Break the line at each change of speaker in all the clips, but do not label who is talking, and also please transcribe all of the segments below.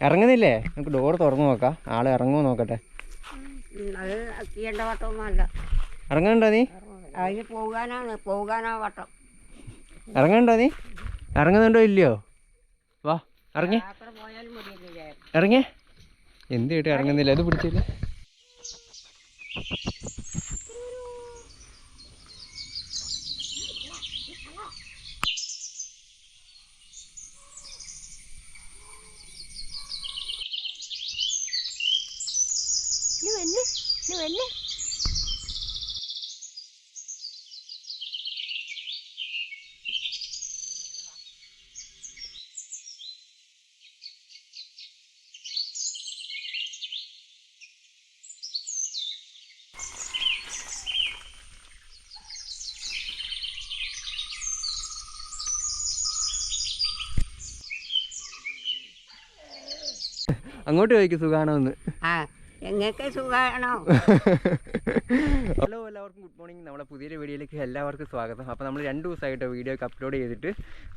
ഇറങ്ങുന്നില്ലേ? നമുക്ക് ഡോർ തുറന്നു നോക്കാം. ആൾ ഇറങ്ങുമോ നോക്കട്ടെ. ഇറങ്ങണ്ടോ നീ?
പോകാനാണ് പോകാനാ വട്ടം.
ഇറങ്ങണ്ടോ നീ? ഇറങ്ങുന്നുണ്ടോ ഇല്ലയോ? വാ ഇറങ്ങി. ഇറങ്ങിയ എന്ത് കേട്ട് ഇറങ്ങുന്നില്ല? അത് പിടിച്ചില്ല അങ്ങോട്ട് ചോദിക്കും സുഖാണോ എന്ന്
സുഖമാണോ
ഹലോ എല്ലാവർക്കും ഗുഡ് മോർണിംഗ് നമ്മുടെ പുതിയൊരു വീഡിയോയിലേക്ക് എല്ലാവർക്കും സ്വാഗതം. അപ്പോൾ നമ്മൾ രണ്ട് ദിവസമായിട്ട് വീഡിയോ ഒക്കെ അപ്ലോഡ് ചെയ്തിട്ട്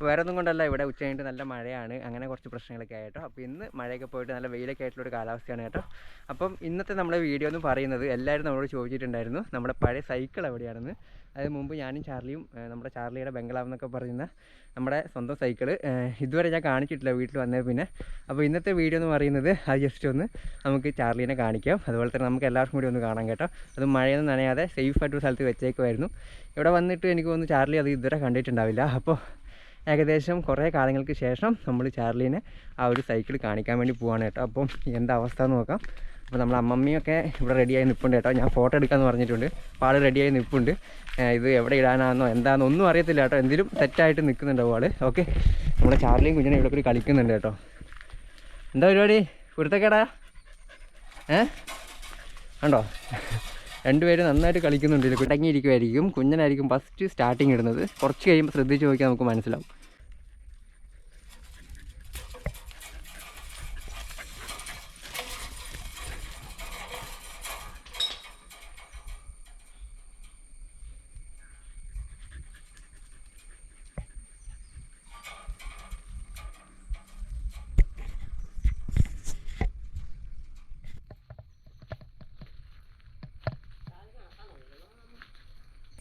വേറെ ഒന്നും കൊണ്ടല്ല ഇവിടെ ഉച്ച കഴിഞ്ഞിട്ട് നല്ല മഴയാണ്. അങ്ങനെ കുറച്ച് പ്രശ്നങ്ങളൊക്കെ ആയിട്ടോ. അപ്പോൾ ഇന്ന് മഴയൊക്കെ പോയിട്ട് നല്ല വെയിലൊക്കെ ആയിട്ടുള്ള ഒരു കാലാവസ്ഥയാണ് കേട്ടോ. അപ്പം ഇന്നത്തെ നമ്മുടെ വീഡിയോ എന്ന് പറയുന്നത് എല്ലാവരും നമ്മളോട് ചോദിച്ചിട്ടുണ്ടായിരുന്നു നമ്മുടെ പഴയ സൈക്കിൾ എവിടെയാണെന്ന്. അതിന് മുമ്പ് ഞാനും ചാർലിയും നമ്മുടെ ചാർലിയുടെ ബംഗ്ലാവ് എന്നൊക്കെ പറയുന്ന നമ്മുടെ സ്വന്തം സൈക്കിൾ ഇതുവരെ ഞാൻ കാണിച്ചിട്ടില്ല വീട്ടിൽ വന്നേ പിന്നെ. അപ്പോൾ ഇന്നത്തെ വീഡിയോ എന്ന് പറയുന്നത് അത് ജസ്റ്റ് ഒന്ന് നമുക്ക് ചാർലീനെ കാണിക്കാം. അതുപോലെ തന്നെ നമുക്ക് എല്ലാവർക്കും കൂടി ഒന്ന് കാണാം കേട്ടോ. അത് മഴയൊന്നും നനയാതെ സേഫ് ആയിട്ടൊരു സ്ഥലത്ത് വെച്ചേക്കുമായിരുന്നു ഇവിടെ വന്നിട്ട് എനിക്ക് തോന്നുന്നു ചാർലി അത് ഇതുവരെ കണ്ടിട്ടുണ്ടാവില്ല. അപ്പോൾ ഏകദേശം കുറേ കാലങ്ങൾക്ക് ശേഷം നമ്മൾ ചാർലീനെ ആ ഒരു സൈക്കിൾ കാണിക്കാൻ വേണ്ടി പോവാണ് കേട്ടോ. അപ്പം എന്താ അവസ്ഥ എന്ന് നോക്കാം. അപ്പോൾ നമ്മൾ അമ്മമ്മയൊക്കെ ഇവിടെ റെഡിയായി നിൽപ്പുണ്ട് കേട്ടോ. ഞാൻ ഫോട്ടോ എടുക്കാമെന്ന് പറഞ്ഞിട്ടുണ്ട്. അപ്പോൾ ആൾ റെഡിയായി നിൽപ്പുണ്ട് ഇത് എവിടെ ഇടാനാണെന്നോ എന്താണെന്നോ ഒന്നും അറിയത്തില്ല കേട്ടോ. എന്തെങ്കിലും തെറ്റായിട്ട് നിൽക്കുന്നുണ്ടാവും ആൾ ഓക്കെ നമ്മുടെ ചാർലിയും കുഞ്ഞിനെ ഇവിടെ കൂടി കളിക്കുന്നുണ്ട് കേട്ടോ. എന്താ പരിപാടി? കുരുത്തക്കേടാ ഏ? ഉണ്ടോ രണ്ടുപേരും നന്നായിട്ട് കളിക്കുന്നുണ്ട്. ഇതിൽ കുടങ്ങിയിരിക്കുമായിരിക്കും കുഞ്ഞനായിരിക്കും ഫസ്റ്റ് സ്റ്റാർട്ടിങ് ഇടുന്നത്. കുറച്ച് കഴിയുമ്പോൾ ശ്രദ്ധിച്ച് നോക്കിയാൽ നമുക്ക് മനസ്സിലാവും.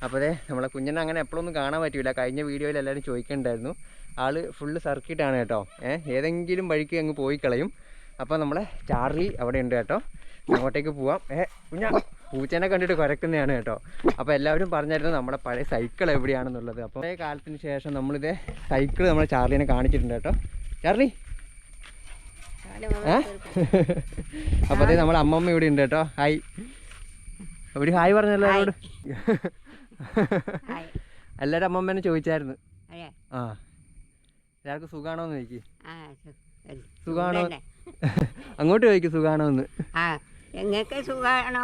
അപ്പോൾ അതെ നമ്മളെ കുഞ്ഞിനെ അങ്ങനെ എപ്പോഴൊന്നും കാണാൻ പറ്റില്ല കഴിഞ്ഞ വീഡിയോയിൽ എല്ലാവരും ചോദിക്കണ്ടായിരുന്നു. ആൾ ഫുള്ള് സർക്കിട്ടാണ് കേട്ടോ. ഏതെങ്കിലും വഴിക്ക് അങ്ങ് പോയി കളയും. അപ്പോൾ നമ്മളെ ചാർലി അവിടെ ഉണ്ട് കേട്ടോ. അങ്ങോട്ടേക്ക് പോവാം. ഏ കുഞ്ഞ പൂച്ചേനെ കണ്ടിട്ട് കുരക്കുന്നതാണ് കേട്ടോ. അപ്പോൾ എല്ലാവരും പറഞ്ഞായിരുന്നു നമ്മുടെ പഴയ സൈക്കിൾ എവിടെയാണെന്നുള്ളത്. അപ്പോൾ പഴയ കാലത്തിന് ശേഷം നമ്മളിത് സൈക്കിൾ നമ്മളെ ചാർലിനെ കാണിച്ചിട്ടുണ്ട് കേട്ടോ. ചാർലി. ഏ? അപ്പോൾ അതേ നമ്മളെ അമ്മമ്മ ഇവിടെ ഉണ്ട് കേട്ടോ. ഹായ്. ഒരു ഹായ് പറഞ്ഞല്ലോ അവരോട്. എല്ലാവരും അമ്മമ്മേനെ ചോദിച്ചായിരുന്നു. ആ. എല്ലാവർക്കും സുഖാണോന്ന് ചോദിക്ക്. സുഖാണോ? അങ്ങോട്ട് ചോദിക്കും
സുഖാണോന്ന്. സുഖമാണോ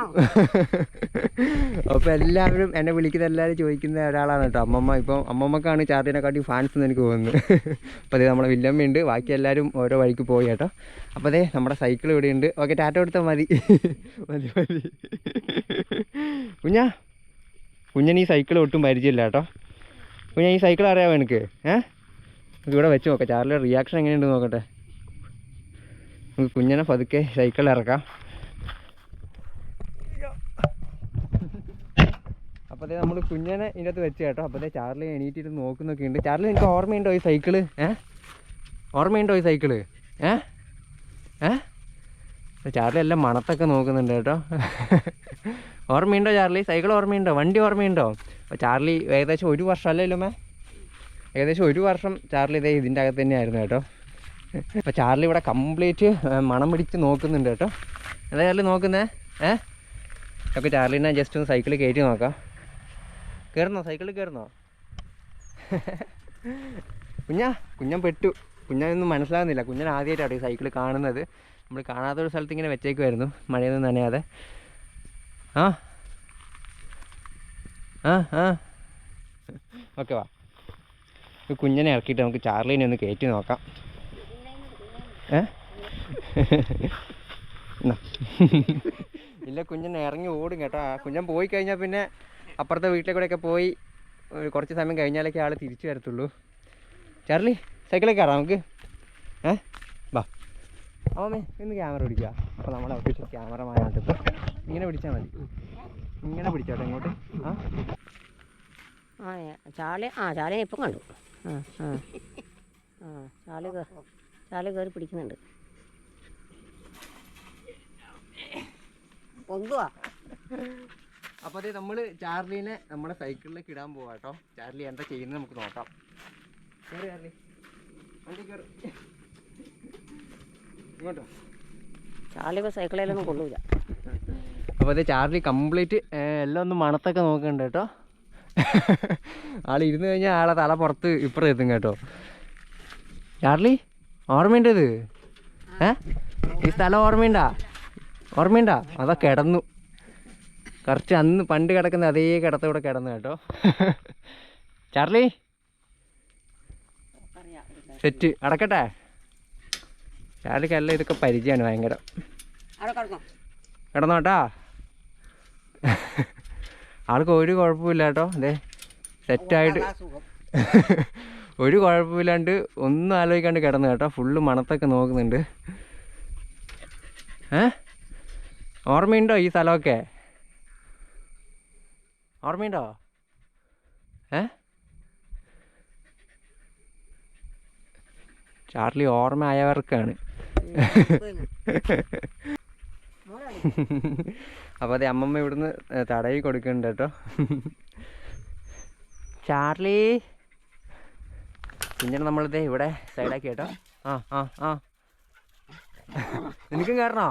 അപ്പോൾ എല്ലാവരും എന്നെ വിളിക്കുന്ന എല്ലാവരും ചോദിക്കുന്ന ഒരാളാണ് കേട്ടോ അമ്മമ്മ. ഇപ്പം അമ്മമ്മക്കാണ് ചാർട്ടിനെക്കാട്ടി ഫാൻസ് എന്ന് എനിക്ക് തോന്നുന്നു. അപ്പോൾ അതേ നമ്മളെ വില്ലമ്മയുണ്ട്. ബാക്കി എല്ലാവരും ഓരോ വഴിക്ക് പോയി കേട്ടോ. അപ്പോൾ അതേ നമ്മുടെ സൈക്കിൾ ഇവിടെ ഉണ്ട് ഓക്കെ ടാറ്റ കൊടുത്താൽ മതി. മതി മതി. കുഞ്ഞാ കുഞ്ഞിന് ഈ സൈക്കിൾ ഒട്ടും പരിചയമില്ല കേട്ടോ. കുഞ്ഞൻ ഈ സൈക്കിൾ അറിയാമോ എനിക്ക് ഏ? ഇവിടെ വെച്ച് നോക്കാം. ചാർലിയുടെ റിയാക്ഷൻ എങ്ങനെയുണ്ട് നോക്കട്ടെ. നമുക്ക് കുഞ്ഞനെ പതുക്കെ സൈക്കിൾ ഇറക്കാം. അപ്പോൾ നമ്മൾ കുഞ്ഞനെ ഇതിന്റെ അകത്ത് വെച്ച് കേട്ടോ. അപ്പോൾ അതേ ചാർലി എണീറ്റിട്ട് നോക്കുന്നൊക്കെ ഉണ്ട്. ചാർലി എനിക്ക് ഓർമ്മയുണ്ടോ ഈ സൈക്കിൾ ഏ? ഓർമ്മയുണ്ടോ ഈ സൈക്കിൾ ഏ? ഏ? ചാർലി എല്ലാം മണത്തൊക്കെ നോക്കുന്നുണ്ട് കേട്ടോ. ഓർമ്മയുണ്ടോ ചാർലി? സൈക്കിൾ ഓർമ്മയുണ്ടോ? വണ്ടി ഓർമ്മയുണ്ടോ? അപ്പോൾ ചാർലി ഏകദേശം ഒരു വർഷം അല്ലല്ലോ മേ? ഏകദേശം ഒരു വർഷം ചാർലി ഇതേ ഇതിന്റെ അകത്ത് തന്നെയായിരുന്നു കേട്ടോ. അപ്പോൾ ചാർലി ഇവിടെ കംപ്ലീറ്റ് മണം പിടിച്ച് നോക്കുന്നുണ്ട് കേട്ടോ. എന്താ ചാർലി നോക്കുന്നേ ഏ? അപ്പോൾ ചാർലിനെ ജസ്റ്റ് ഒന്ന് സൈക്കിൾ കയറ്റി നോക്കാം. കയറുന്നോ സൈക്കിളിൽ കയറുന്നോ കുഞ്ഞാ കുഞ്ഞൻ പെട്ടു. കുഞ്ഞനൊന്നും മനസ്സിലാകുന്നില്ല. കുഞ്ഞൻ ആദ്യമായിട്ടാണ് ഈ സൈക്കിൾ കാണുന്നത്. നമ്മൾ കാണാത്തൊരു സ്ഥലത്ത് ഇങ്ങനെ വെച്ചേക്കുമായിരുന്നു മഴയൊന്നും നനയാതെ. ഓക്കെ വാ. ഒരു കുഞ്ഞനെ ഇറക്കിയിട്ട് നമുക്ക് ചാർലിനെ ഒന്ന് കയറ്റി നോക്കാം. ഏ? ഇല്ല കുഞ്ഞൻ ഇറങ്ങി ഓടും കേട്ടോ. കുഞ്ഞൻ പോയി കഴിഞ്ഞാൽ പിന്നെ അപ്പുറത്തെ വീട്ടിലെ കൂടെയൊക്കെ പോയി കുറച്ച് സമയം കഴിഞ്ഞാലൊക്കെ ആൾ തിരിച്ചു വരത്തുള്ളൂ. ചാർലി സൈക്കിളിൽ കയറാം നമുക്ക്. ഏ? വാ. അമ്മേ ഇന്ന് ക്യാമറ പിടിക്കുക അപ്പോൾ നമ്മളെ ഒഫീഷ്യൽ ക്യാമറ ഇപ്പോൾ ഇങ്ങനെ പിടിച്ചാൽ മതി. ഇങ്ങനെ പിടിച്ചോട്ടെ ഇങ്ങോട്ട്. ആ.
ആ ചാളി ആ ചാളിനെ ഇപ്പം കണ്ടു. ആ ആ. ആ ചാളി ചാളി കയറി പിടിക്കുന്നുണ്ട്.
പൊങ്കുവാ.
അപ്പോൾ അതേ നമ്മൾ ചാർലിനെ നമ്മുടെ സൈക്കിളിലേക്ക് ഇടാൻ പോവാ കേട്ടോ ചാർലി എന്താ ചെയ്യുന്നത് നമുക്ക് നോക്കാം. കയറി ചാർലി. വണ്ടി കയറി ഇങ്ങോട്ടോ.
ഇപ്പോൾ സൈക്കിളിലൊന്നും കൊള്ളൂല.
അപ്പോൾ അത് ചാർലി കംപ്ലീറ്റ് എല്ലാം ഒന്ന് മണത്തൊക്കെ നോക്കുന്നുണ്ട് കേട്ടോ. ആൾ ഇരുന്ന് കഴിഞ്ഞാൽ ആളെ തല പുറത്ത് ഇപ്പുറം എത്തും കേട്ടോ. ചാർലി ഓർമ്മയുണ്ട് ഇത്? ഏ? ഈ സ്ഥലം ഓർമ്മയുണ്ടാ? ഓർമ്മയുണ്ടാ? അതാ കിടന്നു. കുറച്ച് അന്ന് പണ്ട് കിടക്കുന്ന അതേ കിടത്തൂടെ കിടന്നു കേട്ടോ. ചാർലി? സെറ്റ് അടക്കട്ടെ. ചാർലിക്കല്ല ഇതൊക്കെ പരിചയമാണ് ഭയങ്കര. കിടന്നോട്ടാ ആൾക്ക് ഒരു കുഴപ്പമില്ല കേട്ടോ അതെ സെറ്റായിട്ട് ഒരു കുഴപ്പമില്ലാണ്ട് ഒന്നും ആലോചിക്കാണ്ട് കിടന്നു കേട്ടോ. ഫുള്ള് മണത്തൊക്കെ നോക്കുന്നുണ്ട്. ഏ? ഓർമ്മയുണ്ടോ ഈ സ്ഥലമൊക്കെ? ഓർമ്മയുണ്ടോ? ഏ? ചാർലി ഓർമ്മ ആയവർക്കാണ്. അപ്പോൾ അതെ അമ്മമ്മ ഇവിടുന്ന് തടവി കൊടുക്കുന്നുണ്ട് കേട്ടോ. ചാർലി. പിന്നെ നമ്മളിതേ ഇവിടെ സൈഡാക്കി കേട്ടോ. ആ ആ ആ. എനിക്കും കയറണോ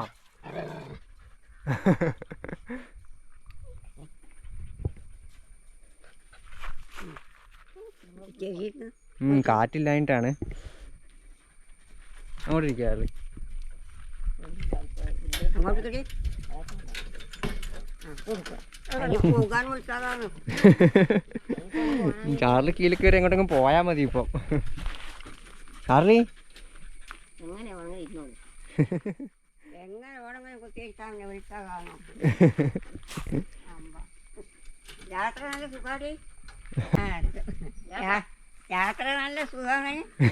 കാറ്റില്ലായിട്ടാണ് അങ്ങോട്ടിരിക്കാറ് ചാർലി കീഴിൽ കയറി എങ്ങോട്ടെങ്കിലും പോയാ മതി ഇപ്പം. ചാർലി?
യാത്ര നല്ല സുഖമാണ്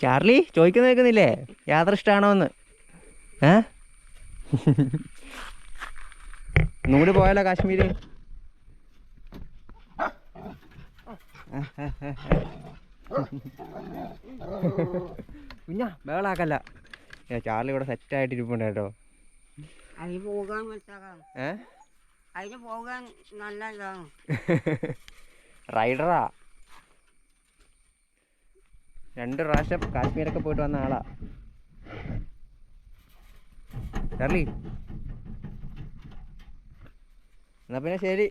ചാർലി ചോദിക്കുന്ന കേൾക്കുന്നില്ലേ? യാത്ര ഇഷ്ടമാണോ എന്ന് ഏ? ഒന്നുകൂടി പോയാലോ കാശ്മീര്? കുഞ്ഞാ ബേളാക്കല്ല ഏ, ചാർലി ഇവിടെ സെറ്റായിട്ട് ഇരിപ്പുണ്ട് കേട്ടോ
അതിന് പോകാൻ
ഏ?
അതിന് പോകാൻ നല്ലതാണ്
റൈഡറാ. രണ്ട് പ്രാവശ്യം കാശ്മീരൊക്കെ പോയിട്ട് വന്ന ആളാ. ചാർലി എന്നാ പിന്നെ ശരി.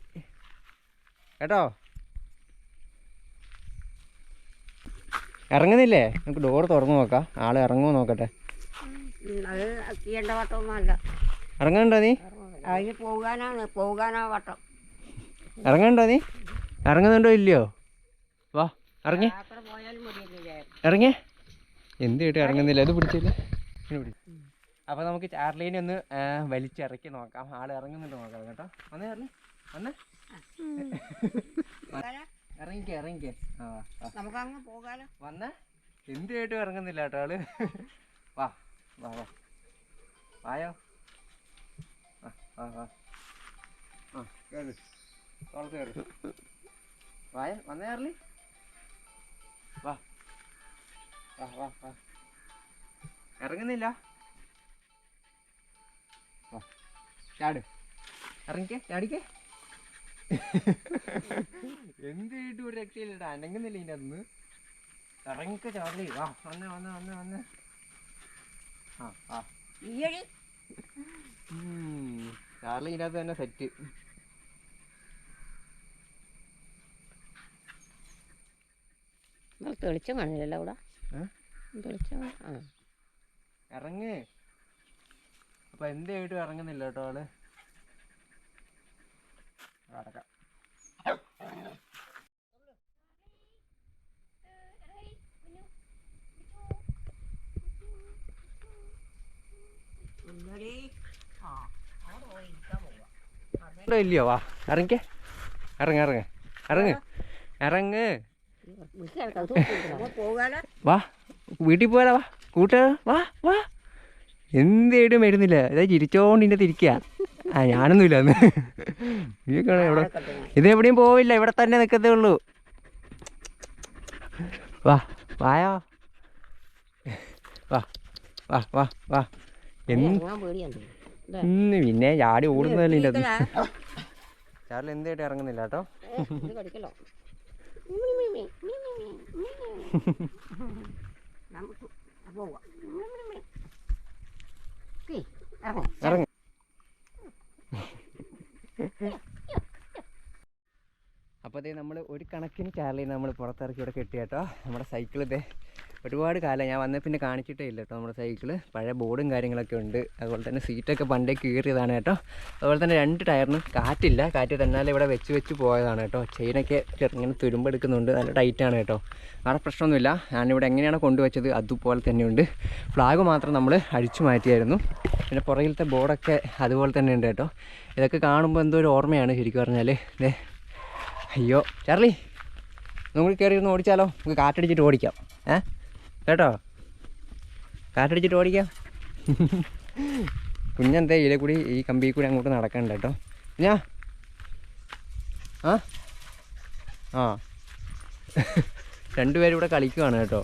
കേട്ടോ? ഇറങ്ങുന്നില്ലേ? നമുക്ക് ഡോർ തുറന്നു നോക്കാം. ആൾ ഇറങ്ങുമോ നോക്കട്ടെ. ഇറങ്ങണ്ടോ നീ?
അതിന് പോകാനാണ് പോകാനാ വട്ടം.
ഇറങ്ങണ്ടോ നീ? ഇറങ്ങുന്നുണ്ടോ ഇല്ലയോ? വാ ഇറങ്ങി.
പോയാലും
ഇറങ്ങിയേ? എന്ത് കേട്ട് ഇറങ്ങുന്നില്ല. അത് പിടിച്ചില്ല അപ്പോൾ നമുക്ക് ചാർലീനെ ഒന്ന് വലിച്ചിറക്കി നോക്കാം. ആൾ ഇറങ്ങുന്നുണ്ട് നോക്കാം കേട്ടോ. വന്നേ ചാർലി. വന്നേ. ഇറങ്ങിക്കേ ഇറങ്ങിക്കേ. ആ വാ, വാ
നമുക്കങ്ങ് പോകാലോ.
വന്നേ. എന്ത് കേട്ടും ഇറങ്ങുന്നില്ല കേട്ടോ ആൾ. വാ വാ വാ. വായോ. ആ വാ വാ ആ കയറി തോളത്ത് കയറി വായ. വന്നേ ചാർലി. വാ. വാ വാ വാ. ഇറങ്ങുന്നില്ല. വാ. ചാട്. ഇറങ്ങിക്കേ ചാടിക്കേ. എന്ത് ചെയ്തിട്ട് ഒരു രക്ഷയില്ലടാ. അനങ്ങുന്നില്ല ഇതിന്റെ അന്ന് ഇറങ്ങിക്ക ചാടലേ. വാ വന്ന് വന്ന് വന്ന് വന്ന്. ആ ആ. ചാർലി ഇതിനകത്ത് തന്നെ സെറ്റ്
തെളിച്ചം കാണില്ലല്ലോ അവിടെ.
ഏ?
തെളിച്ചം ആ
ഇറങ്ങ് അപ്പൊ എന്തായിട്ടും ഇറങ്ങുന്നില്ല കേട്ടോ ആൾ അടക്കാം ഇല്ലയോ വാ ഇറങ്ങിക്കേ ഇറങ്ങ ഇറങ്ങ ഇറങ്ങ് ഇറങ്ങ് വാ വീട്ടിൽ പോയാലോ വാ. കൂട്ട വാ വാ. എന്തേടും വരുന്നില്ല ഇതാ ചിരിച്ചോണ്ട് ഇതിന്റെ തിരിക്കുക ആ ഞാനൊന്നുമില്ല അന്ന്. എവിടെ ഇത് എവിടെയും പോവില്ല. ഇവിടെ തന്നെ നിൽക്കത്തേ ഉള്ളൂ. വാ വായോ. വാ വാ വാ വാ. എന്ന് പിന്നെ ചാടി ഓടുന്നതല്ലേ ഇതിന്റെ അത്. ചാറിൽ എന്തായിട്ട് ഇറങ്ങുന്നില്ല കേട്ടോ.
ഇത് കടിക്കല്ലോ നമുക്ക് പോവാം ഇറങ്ങും
ഇറങ്ങി അപ്പോൾ അതേ നമ്മൾ ഒരു കണക്കിന് ചാർലിനെ നമ്മൾ പുറത്തിറക്കി ഇവിടെ കെട്ടി കേട്ടോ. നമ്മുടെ സൈക്കിൾ ഇതേ ഒരുപാട് കാലം ഞാൻ വന്നേ പിന്നെ കാണിച്ചിട്ടേ ഇല്ല കേട്ടോ നമ്മുടെ സൈക്കിൾ പഴയ ബോർഡും കാര്യങ്ങളൊക്കെ ഉണ്ട്. അതുപോലെ തന്നെ സീറ്റൊക്കെ പണ്ടേ കീറിയതാണ് കേട്ടോ. അതുപോലെ തന്നെ രണ്ട് ടയറിനും കാറ്റില്ല. കാറ്റ് തന്നാലും ഇവിടെ വെച്ച് വെച്ച് പോയതാണ് കേട്ടോ. ചെയിനൊക്കെ ഇങ്ങനെ തുരുമ്പെടുക്കുന്നുണ്ട് നല്ല ടൈറ്റാണ് കേട്ടോ. വേറെ പ്രശ്നമൊന്നുമില്ല. ഞാനിവിടെ എങ്ങനെയാണ് കൊണ്ടുവച്ചത് അതുപോലെ തന്നെയുണ്ട്. ഫ്ലാഗ് മാത്രം നമ്മൾ അഴിച്ചു മാറ്റിയായിരുന്നു. പിന്നെ പുറകിലത്തെ ബോർഡൊക്കെ അതുപോലെ തന്നെ ഉണ്ട് കേട്ടോ. ഇതൊക്കെ കാണുമ്പോൾ എന്തോ ഒരു ഓർമ്മയാണ് ശരിക്കും പറഞ്ഞാൽ അയ്യോ ചാർലി നമുക്ക് കയറി ഇരുന്ന് ഓടിച്ചാലോ? നമുക്ക് കാറ്റടിച്ചിട്ട് ഓടിക്കാം. ഏ? കേട്ടോ? കാറ്റടിച്ചിട്ട് ഓടിക്കാം. കുഞ്ഞെന്തേ ഇതിലെ കൂടി ഈ കമ്പിയിൽ കൂടി അങ്ങോട്ട് നടക്കണ്ട കേട്ടോ. ഞാ ആ? ആ. രണ്ടുപേരും ഇവിടെ കളിക്കുവാണ് കേട്ടോ.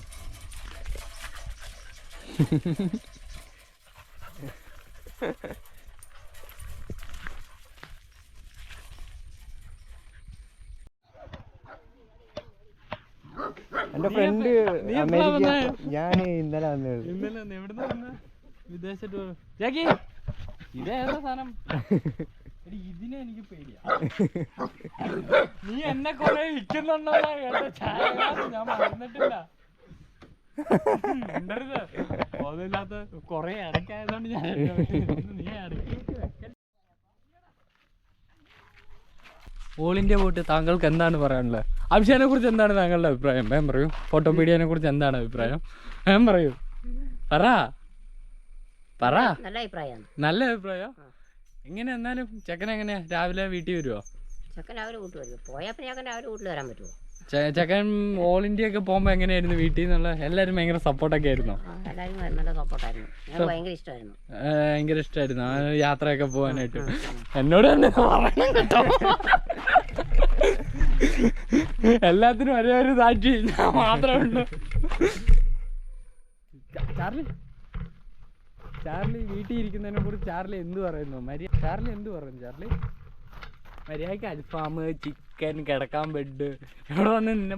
എന്റെ ഫ്രണ്ട് ഞാൻ ഇന്നലെ വന്നത്.
ഇന്നലെ എവിടുന്നാ ജാക്കി, ഇതേതാ സാധനം? എടി, ഇതിനെ എനിക്ക് പേടിയാ. നീ എന്നെ കൊറേ കേട്ടോ ചായ ഞാൻ മറന്നിട്ടില്ല. കൊറേ ഇടയ്ക്കായതുകൊണ്ട് ഞാൻ നീ ഇടയ്ക്ക് വെക്കല്ലേ. ഓൾ ഇന്ത്യ പോയിട്ട് താങ്കൾക്ക് എന്താണ് പറയാനുള്ളത്? അഭിഷേകിനെ കുറിച്ച് എന്താണ് താങ്കളുടെ അഭിപ്രായം? വേം പറയൂ. ഫോട്ടോപീഡിയനെ കുറിച്ച് എന്താണ് അഭിപ്രായം? വേം പറയൂ. പറ. പറ.
നല്ല അഭിപ്രായമാണ്
നല്ല അഭിപ്രായം? എങ്ങനെ എന്നാലും ചെക്കൻ എങ്ങനെയാ? രാവിലെ വീട്ടിൽ വരുമോ
ചെക്കൻ രാവിലെ വീട്ടിൽ വരും പോയാൽ പിന്നെ ചെക്കൻ രാവിലെ വീട്ടിൽ വരാൻ പറ്റുമോ
ചെക്കൻ ഓൾ ഇന്ത്യ ഒക്കെ പോകുമ്പോ എങ്ങനെയായിരുന്നു വീട്ടിൽ നിന്നുള്ള? എല്ലാരും ഭയങ്കര സപ്പോർട്ടൊക്കെ ആയിരുന്നു?
ഭയങ്കര ഇഷ്ടമായിരുന്നു.
യാത്രയൊക്കെ പോകാനായിട്ട്. എന്നോട് തന്നെ പറയണം കേട്ടോ. എല്ലാത്തിനും ഒരേ ഒരു സാക്ഷി ഞാൻ മാത്രമേ ഉള്ളൂ. ചാർലി? ചാർലി വീട്ടിൽ ഇരിക്കുന്നതിനെ കുറിച്ച് ചാർലി എന്ത് പറയുന്നു? മര്യ ചാർലി എന്ത് പറയുന്നു ചാർലി? മര്യാദയ്ക്ക് അൽഫാം ചിക്കൻ കിടക്കാൻ ബെഡ് ഇവിടെ വന്ന് നിന്നെ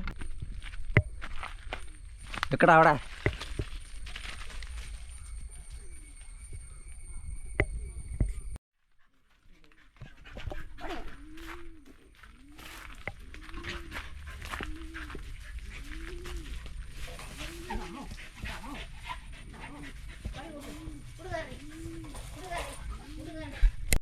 നിൽക്കടാ അവിടെ.